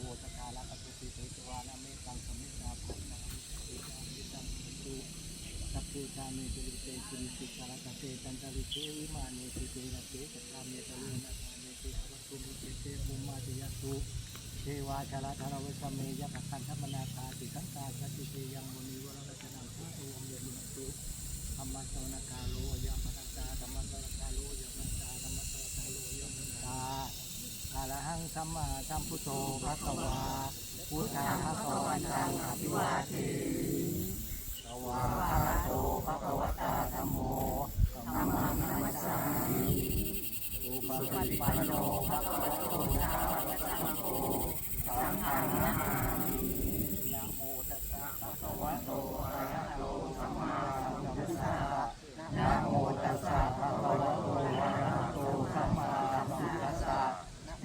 โวตกาลปฏิปิเตสวานะเมตังสมิตาภุนะอิตังอิตังตุสัพเพชามิจิเตจิสิกาลกัเตตันตริเทวิมานิสิเตนะเตสัพพามตะลุนะเมติสัพพุมิเตภูมาติยตุเทวาชาลาธารวสเมยะพันธมนาคาติสังตาสติเตยังมุนิวรรัตนังพระองค์เยมุนตุธรรมสวนกาโลยามพันตาธรรมสวนกาโลย สัมมาสัมพุทโธพระสวาพุทธาพระสวันตังอภิวาเทสวาคาโตพระวตาธรรมโมธรรมานามัสสามิอุปปิปันโนพระวโตสาวกสังโฆสังฆังนามินะโมตัสสะภะคะวะโตอะระหะโตสัมมาสัมพุทธัสสะนะโมตัสสะภะคะวะโตอะระหะโตสัมมาสัมพุทธัสสะ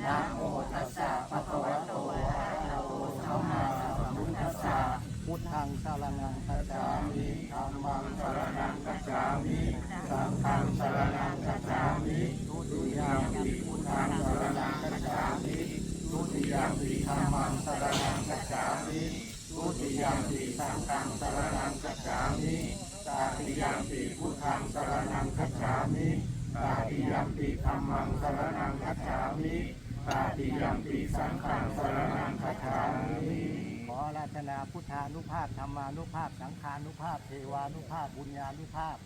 นะโมตัสสะภะคะวะโตอะระหะโตสัมมาสัมพุทธัสสะพุทธังสา รนังคัจฉามิธัมมังสรนังคัจฉามิสังฆังสรนังคัจฉามิทุติยมปิพุทธังสรนังคัจฉามิทุติยมปิธัมมังสรนังคัจฉามิทุติยมปิสังฆังสรนังคัจฉามิตาติยมปิพุทธังสรนังคัจฉามิตาติยมปิธัมมังสรนังคัจฉามิตาติยัมปิสังฆังสรนังคัจฉามิ ราธนาพุทธานุภาพธรรมานุภาพ สังฆานุภาพ เทวานุภาพ บุญญานุภาพ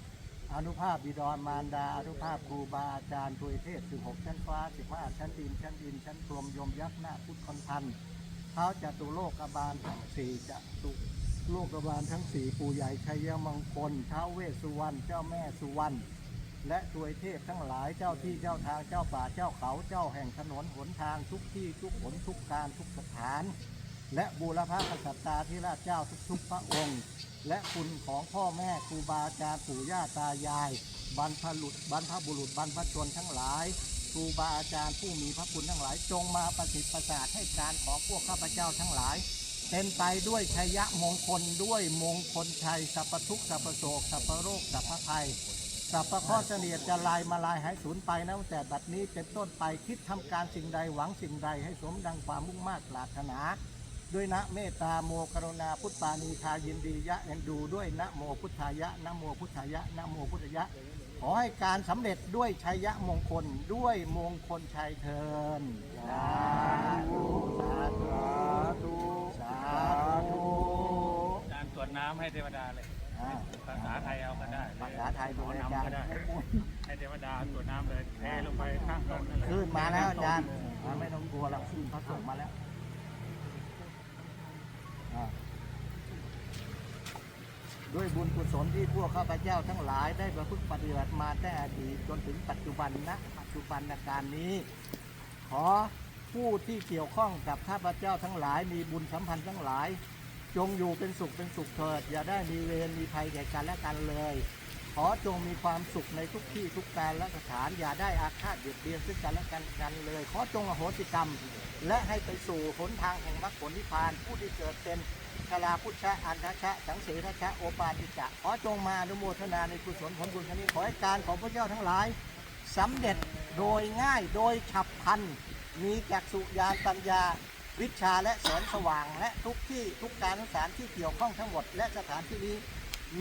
อนุภาพบิดรมารดาอนุภาพครูบาอาจารย์ทุยเทพ16ชั้นฟ้า15ชั้นดิน ชั้นดิน ชั้นพรมยมยักษ์หน้าพุทธคอนทันเท้าจตุโลกบาลทั้งสี่จตุโลกบาลทั้งสี่ปู่ใหญ่ชัยมงคลเท้าเวสสุวรรณเจ้าแม่สุวรรณและทวยเทพทั้งหลายเจ้าที่เจ้าทางเจ้าป่าเจ้าเขาเจ้าแห่งถนนหนทางทุกที่ทุกหนทุกการทุกสถาน และบูรพกษัตริย์ที่ราชเจ้าทุกๆพระองค์ และคุณของพ่อแม่ครูบาอาจารย์ปู่ย่าตายาย บรรพบุรุษบรรพบุรุษบรรพชนทั้งหลายครูบาอาจารย์ผู้มีพระคุณทั้งหลาย จงมาประสิทธิ์ประสาทให้การของพวกข้าพเจ้าทั้งหลายเป็นไปด้วยชัยมงคลด้วยมงคลชัยสัพพทุกข์สัพพโศกสัพพโรคสัพพภัยสัพพข้อเสนียดจะลายมาลายหายสูญไปนะแต่บัดนี้เป็นต้นไปคิดทำการสิ่งใดหวังสิ่งใดให้สมดังความมุ่งมา่ปรารถนา ด้วยนะเมตตาโมกรุณาพุทธานีคายินดียะเอ็นดูด้วยนะโมพุทธายะนะโมพุทธายะนะโมพุทธายะ ขอให้การสำเร็จด้วยชัยยะมงคลด้วยมงคลชัยเทินสาธุสาธุสาธุการตรวจน้ำให้เทวดาเลย อ่าภาษาไทยเอาก็ได้ภาษาไทยดูขอเลยอานำจารก็ย์ได้ ให้เทวดาตรวจน้ำเลยเทลงไปข้างต้นนั่นแหละขึ้นมาแล้วอาจารย์อ่าไม่ต้องกลัวหรอกขึ้นเขาส่งมาแล้ว ด้วยบุญกุศลที่พวกข้าพเจ้าทั้งหลายได้ประพฤติปฏิบัติมาแต่อดีตจนถึงปัจจุบันนะปัจจุบันการนี้ ขอผู้ที่เกี่ยวข้องกับข้าพเจ้าทั้งหลาย มีบุญสัมพันธ์ทั้งหลาย จงอยู่เป็นสุขเป็นสุขเถิด อย่าได้มีเวรมีภัยแก่กันและกันเลย ขอจงมีความสุขในทุกที่ทุกการและสถาน อย่าได้อาฆาตเบียดเบียนซึ่งกันและกันกันเลย ขอจงอโหสิกรรม และให้ไปสู่หนทางแห่งมรรคผลนิพพาน ผู้ที่เกิดเป็นชลาพุทธะอันทชะ สังเสทชะโอปาติจะขอจงมาอนุโมทนาในกุศลผลบุญครั้งนี้ขอให้การของพระเจ้าทั้งหลายสำเร็จโดยง่ายโดยฉับพลัน มีจักษุญาณปัญญา วิชาและแสงสว่าง และทุกที่ทุกการสถานที่เกี่ยวข้องทั้งหมด และสถานที่นี้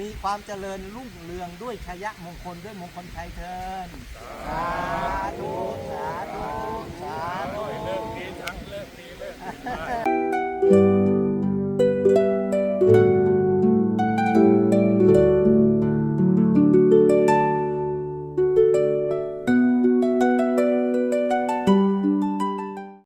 มีความเจริญรุ่งเรืองด้วยชยะมงคลด้วยมงคลชัยเทินสาธุ